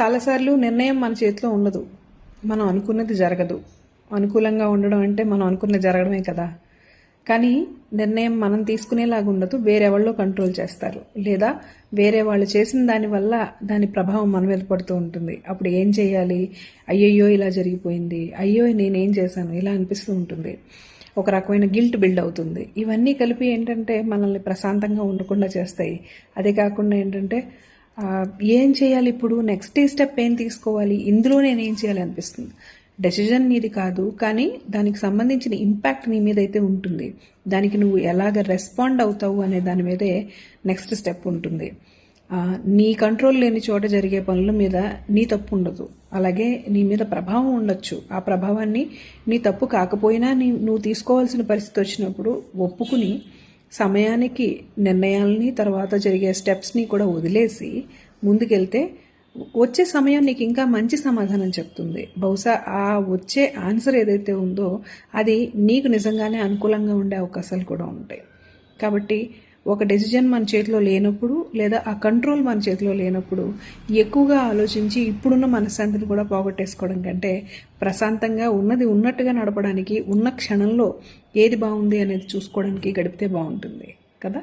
చాలాసార్లు నిర్ణయం మన చేతిలో ఉండదు. మనం అనుకున్నది జరగదు. అనుకూలంగా ఉండడం అంటే మనం అనుకున్నది జరగడమే కదా. కానీ నిర్ణయం మనం తీసుకునేలాగా ఉండదు వేరే వాళ్ళు కంట్రోల్ చేస్తారు. లేదా వేరే వాళ్ళు చేసిన దానివల్ల దాని ప్రభావం మన మీద పడుతూ ఉంటుంది. అప్పుడు ఏం చేయాలి? అయ్యయ్యో ఇలా జరిగిపోయింది. అయ్యో నేనేం చేశాను? ఇలా అనిపిస్తూ ఉంటుంది. ఒక రకమైన గిల్ట్ బిల్డ్ అవుతుంది. ఇవన్నీ కలిపి ఏంటంటే మనల్ని ప్రశాంతంగా ఉండకుండా చేస్తాయి. అదే కాకుండా ఏంటంటే ఏం చేయాలి ఇప్పుడు? నెక్స్ట్ స్టెప్ ఏం తీసుకోవాలి? ఇందులో నేను ఏం చేయాలి అనిపిస్తుంది? డెసిజన్ నీది కాదు కానీ దానికి సంబంధించిన ఇంపాక్ట్ నీ మీద అయితే ఉంటుంది. దానికి నువ్వు ఎలాగ రెస్పాండ్ అవుతావు అనే దాని మీదే నెక్స్ట్ స్టెప్ ఉంటుంది. నీ కంట్రోల్ లేని చోట జరిగే పనుల మీద నీ తప్పు ఉండదు. అలాగే నీ మీద ప్రభావం ఉండొచ్చు. ఆ ప్రభావాన్ని నీ తప్పు కాకపోయినా నీ నువ్వు తీసుకోవాల్సిన పరిస్థితి వచ్చినప్పుడు ఒప్పుకుని సమయానికి నిర్ణయాల్ని తర్వాత జరిగే స్టెప్స్ని కూడా వదిలేసి ముందుకెళ్తే వచ్చే సమయం నీకు ఇంకా మంచి సమాధానం చెప్తుంది. బహుశా ఆ వచ్చే ఆన్సర్ ఏదైతే ఉందో అది నీకు నిజంగానే అనుకూలంగా ఉండే అవకాశాలు కూడా ఉంటాయి. కాబట్టి ఒక డెసిజన్ మన చేతిలో లేనప్పుడు లేదా ఆ కంట్రోల్ మన చేతిలో లేనప్పుడు ఎక్కువగా ఆలోచించి ఇప్పుడున్న మనశ్శాంతిని కూడా పోగొట్టేసుకోవడం కంటే ప్రశాంతంగా ఉన్నది ఉన్నట్టుగా నడపడానికి ఉన్న క్షణంలో ఏది బాగుంది అనేది చూసుకోవడానికి గడిపితే బాగుంటుంది కదా?